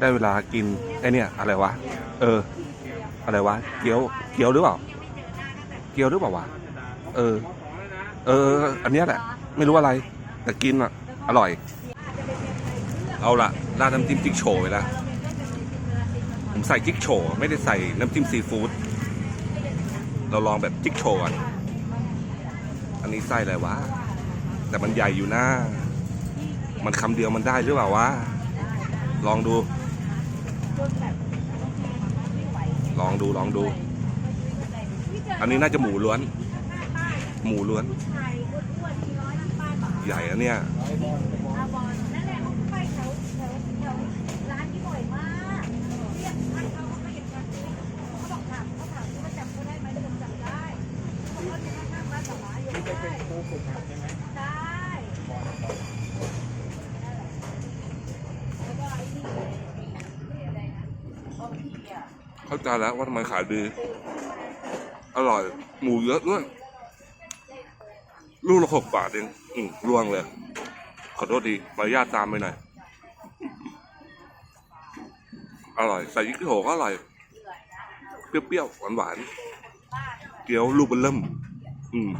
ได้เวลากินไอเนี่ยอะไรวะ เออ อะไรวะ เกี๊ยว เกี๊ยวหรือเปล่า เกี๊ยวหรือเปล่าวะ เออ เออ อันเนี้ยแหละ ไม่รู้อะไร แต่กินอะ อร่อย เอาละราดน้ำจิ้มจิ๊กโฉวไปล้วผมใส่จิ๊กโฉไม่ได้ใส่น้ำจิ้มซีฟู้ด เราลองแบบจิ๊กโฉก่อน อันนี้ไส้อะไรวะ แต่มันใหญ่อยู่นะมันคำเดียวมันได้หรือเปล่าวะ ลองดู ลอง ดูลองดู อันนี้น่าจะหมูล้วน หมูล้วน ใหญ่อะเนี่ยอาบอลนั่นแหละเขาไปแถวแถวแถวร้านนี้บ่อยมาก เข้าใจแล้วว่าทำไมขายดี อร่อย หมูเยอะด้วย ลูกละหกบาทเอง อืมร่วงเลย ขอโทษดีมารยาทตามไปหน่อย อร่อย ใส่ยิกโถก็อร่อย เปรี้ยวๆ หวานๆ เกี๊ยวลูกเบลเริ่ม อืม